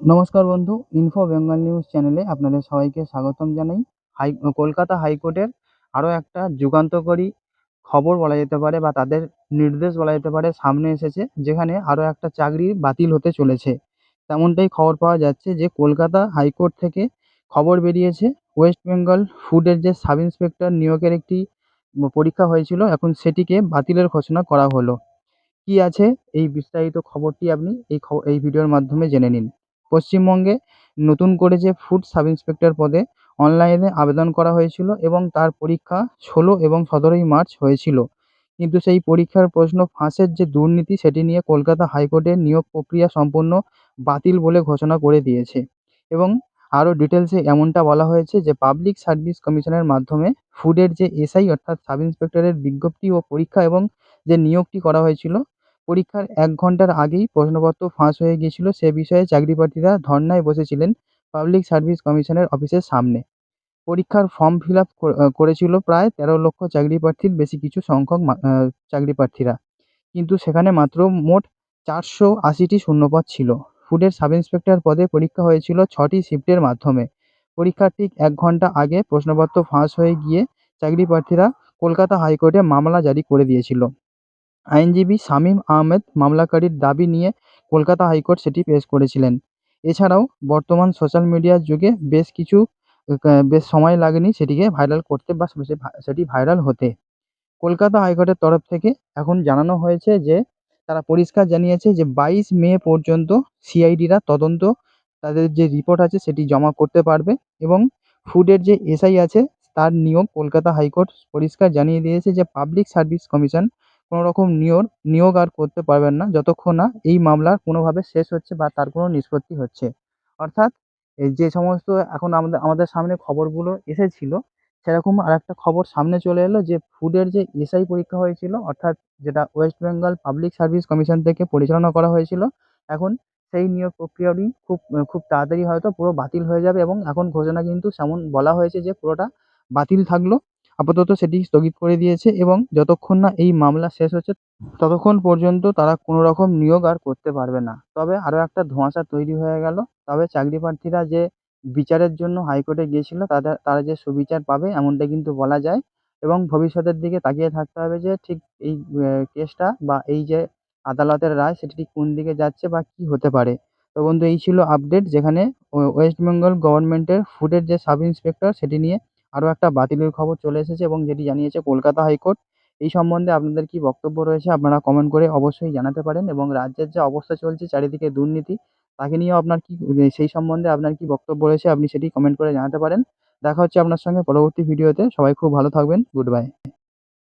নমস্কার বন্ধু info Bengal news চ্যানেলে আপনাদের সবাইকে স্বাগতম জানাই। হাই কলকাতা হাইকোর্টের আরও একটা যুগান্তকারী খবর বলা যেতে পারে বা তাদের নির্দেশ বলা যেতে পারে সামনে এসেছে, যেখানে আরও একটা চাকরি বাতিল হতে চলেছে। তেমনটাই খবর পাওয়া যাচ্ছে যে কলকাতা হাইকোর্ট থেকে খবর বেরিয়েছে ওয়েস্ট বেঙ্গল ফুডের যে সাব ইন্সপেক্টর নিয়োগের একটি পরীক্ষা হয়েছিল, এখন সেটিকে বাতিলের ঘোষণা করা হলো। কী আছে এই বিস্তারিত খবরটি আপনি এই এই ভিডিওর মাধ্যমে জেনে নিন। পশ্চিমবঙ্গে নতুন করে যে ফুড সাব ইন্সপেক্টর পদে অনলাইনে আবেদন করা হয়েছিল এবং তার পরীক্ষা ষোলো এবং সতেরোই মার্চ হয়েছিল। কিন্তু সেই পরীক্ষার প্রশ্ন ফাঁসের যে দুর্নীতি, সেটি নিয়ে কলকাতা হাইকোর্টের নিয়োগ প্রক্রিয়া সম্পূর্ণ বাতিল বলে ঘোষণা করে দিয়েছে। এবং আরও ডিটেলসে এমনটা বলা হয়েছে যে পাবলিক সার্ভিস কমিশনের মাধ্যমে ফুডের যে এসআই অর্থাৎ সাব ইন্সপেক্টরের বিজ্ঞপ্তি ও পরীক্ষা এবং যে নিয়োগটি করা হয়েছিল পরীক্ষার এক ঘণ্টার আগেই প্রশ্নপত্র ফাঁস হয়ে গিয়েছিল। সে বিষয়ে চাকরি প্রার্থীরা ধর্নায় বসেছিলেন পাবলিক সার্ভিস কমিশনের অফিসের সামনে। পরীক্ষার ফর্ম ফিল আপ করেছিল প্রায় তেরো লক্ষ চাকরি প্রার্থীর বেশি কিছু সংখ্যক চাকরি প্রার্থীরা কিন্তু সেখানে মাত্র মোট চারশো আশিটি শূন্যপদ ছিল। ফুডের সাব ইন্সপেক্টর পদে পরীক্ষা হয়েছিল ছটি শিফটের মাধ্যমে। পরীক্ষার ঠিক এক ঘণ্টা আগে প্রশ্নপত্র ফাঁস হয়ে গিয়ে চাকরি প্রার্থীরা কলকাতা হাইকোর্টে মামলা জারি করে দিয়েছিল। আইনজীবী শামীম আহমেদ মামলাকারীর দাবি নিয়ে কলকাতা হাইকোর্ট সেটি পেশ করেছিলেন। এছাড়াও বর্তমান সোশ্যাল মিডিয়ার যুগে বেশ কিছু বেশ সময় লাগেনি সেটিকে ভাইরাল করতে বা সেটি ভাইরাল হতে। কলকাতা হাইকোর্টের তরফ থেকে এখন জানানো হয়েছে যে, তারা পরিষ্কার জানিয়েছে যে বাইশ মে পর্যন্ত সিআইডিরা তদন্ত, তাদের যে রিপোর্ট আছে সেটি জমা করতে পারবে এবং ফুডের যে এসআই আছে তার নিয়োগ কলকাতা হাইকোর্ট পরিষ্কার জানিয়ে দিয়েছে যে পাবলিক সার্ভিস কমিশন কোনো রকম নিয়োগ নিয়োগ আর করতে পারবেন না। যতক্ষণ না এই মামলা কোনোভাবে শেষ হচ্ছে বা তার কোনো নিষ্পত্তি হচ্ছে। অর্থাৎ যে সমস্ত এখন আমাদের আমাদের সামনে খবরগুলো এসেছিল, সেরকম আর একটা খবর সামনে চলে এলো যে ফুডের যে এসআই পরীক্ষা হয়েছিল, অর্থাৎ যেটা West Bengal public service commission থেকে পরিচালনা করা হয়েছিল, এখন সেই নিয়োগ প্রক্রিয়াটি খুব খুব তাড়াতাড়ি হয়তো পুরো বাতিল হয়ে যাবে এবং এখন ঘোষণা কিন্তু সেমন বলা হয়েছে যে পুরোটা বাতিল থাকল। আপাতত সেটি স্থগিত করে দিয়েছে এবং যতক্ষণ না এই মামলা শেষ হচ্ছে, ততক্ষণ পর্যন্ত তারা কোনো রকম নিয়োগ আর করতে পারবে না। তবে আরও একটা ধোঁয়াশা তৈরি হয়ে গেল। তবে চাকরি প্রার্থীরা যে বিচারের জন্য হাইকোর্টে গিয়েছিল, তাদের, তারা যে সুবিচার পাবে এমনটা কিন্তু বলা যায় এবং ভবিষ্যতের দিকে তাকিয়ে থাকতে হবে যে ঠিক এই কেসটা বা এই যে আদালতের রায় সেটি কোন দিকে যাচ্ছে বা কী হতে পারে। তো বন্ধু, এই ছিল আপডেট যেখানে ওয়েস্ট বেঙ্গল গভর্নমেন্টের ফুডের যে সাব ইন্সপেক্টর সেটি নিয়ে আরও একটা বাতিলের খবর চলে এসেছে এবং যেটি জানিয়েছে কলকাতা হাইকোর্ট। এই সম্বন্ধে আপনাদের কি বক্তব্য রয়েছে আপনারা কমেন্ট করে অবশ্যই জানাতে পারেন এবং রাজ্যের যা অবস্থা চলছে, চারিদিকে দুর্নীতি, তাকে নিয়েও আপনার কী, সেই সম্বন্ধে আপনার কী বক্তব্য রয়েছে আপনি সেটি কমেন্ট করে জানাতে পারেন। দেখা হচ্ছে আপনার সঙ্গে পরবর্তী ভিডিওতে সবাই খুব ভালো থাকবেন। Good bye